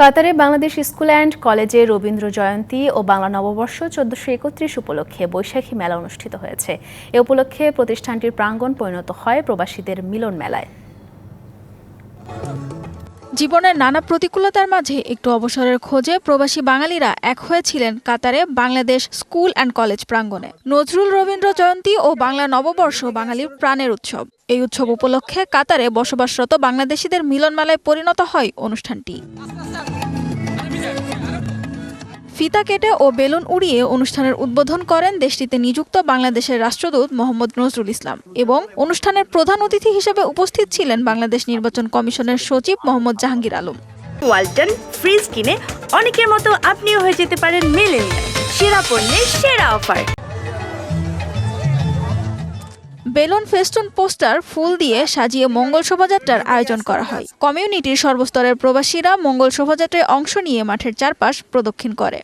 কাতারে Bangladesh school and কলেজে রবীন্দ্র জয়ন্তী ও বাংলা নববর্ষ চোদ্দশো একত্রিশ উপলক্ষে বৈশাখী মেলা অনুষ্ঠিত হয়েছে। এ উপলক্ষে প্রতিষ্ঠানটির প্রাঙ্গণ পরিণত হয় প্রবাসীদের মিলন মেলায়। জীবনের নানা প্রতিকূলতার মাঝে একটু অবসরের খোঁজে প্রবাসী বাঙালিরা এক হয়েছিলেন কাতারে বাংলাদেশ স্কুল অ্যান্ড কলেজ প্রাঙ্গণে। নজরুল রবীন্দ্র জয়ন্তী ও বাংলা নববর্ষ বাঙালির প্রাণের উৎসব। এই উৎসব উপলক্ষে কাতারে বসবাসরত বাংলাদেশিদের মিলন মেলায় পরিণত হয় অনুষ্ঠানটি। ফিতা কেটে ও বেলুন উড়িয়ে অনুষ্ঠানের উদ্বোধন করেন দেশটিতে নিযুক্ত বাংলাদেশের রাষ্ট্রদূত মোহাম্মদ নজরুল ইসলাম এবং অনুষ্ঠানের প্রধান অতিথি হিসেবে উপস্থিত ছিলেন বাংলাদেশ নির্বাচন কমিশনের সচিব মোহাম্মদ জাহাঙ্গীর আলম। ওয়ালটন ফ্রিজ কিনে অনেকের মতো আপনিও হয়ে যেতে পারেন মেলেনিয়া সেরা পণ্যের সেরা অফার। বেলুন ফেস্টুন পোস্টার, ফুল দিয়ে সাজিয়ে মঙ্গল শোভাযাত্রার আয়োজন করা হয়। কমিউনিটির সর্বস্তরের প্রবাসীরা মঙ্গল শোভাযাত্রায় অংশ নিয়ে মাঠের চারপাশ প্রদক্ষিণ করে।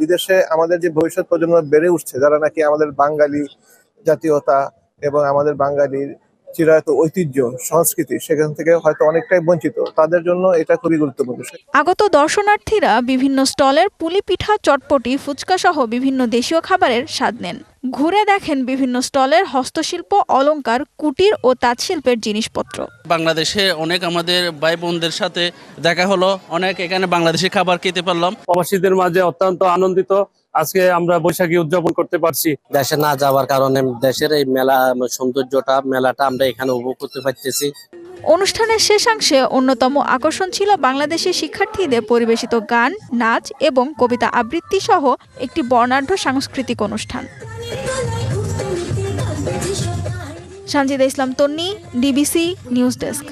বিদেশে আমাদের যে ভবিষ্যৎ প্রজন্ম বেড়ে উঠছে, যারা নাকি আমাদের বাঙালি জাতীয়তা এবং আমাদের বাঙালির চিরায়ত ঐতিহ্য সংস্কৃতি সেখান থেকে হয়তো অনেকটাই বঞ্চিত। তাদের জন্য এটা খুবই গুরুত্বপূর্ণ। আগত দর্শনার্থীরা বিভিন্ন স্টলের পুলি পিঠা চটপটি ফুচকা সহ বিভিন্ন দেশীয় খাবারের স্বাদ নেন। ঘুরে দেখেন বিভিন্ন স্টলের হস্তশিল্প অলংকার কুটির ও তাঁতশিল্পের জিনিসপত্র। বাংলাদেশে অনেক আমাদের ভাই বোনদের সাথে দেখা হলো। অনেক এখানে বাংলাদেশি খাবার খেতে পারলাম। প্রবাসীদের মাঝে অত্যন্ত আনন্দিত। আজকে আমরা বৈশাখী উদযাপন করতে পারছি। দেশে না যাওয়ার কারণে দেশের এই মেলা সৌন্দর্যটা মেলাটা আমরা এখানে উপভোগ করতে পারতেছি। অনুষ্ঠানের শেষাংশে অন্যতম আকর্ষণ ছিল বাংলাদেশি শিক্ষার্থীদের পরিবেশিত গান নাচ এবং কবিতা আবৃত্তি সহ একটি বর্ণাঢ্য সাংস্কৃতিক অনুষ্ঠান। Sanjida Islam Tonni DBC news desk.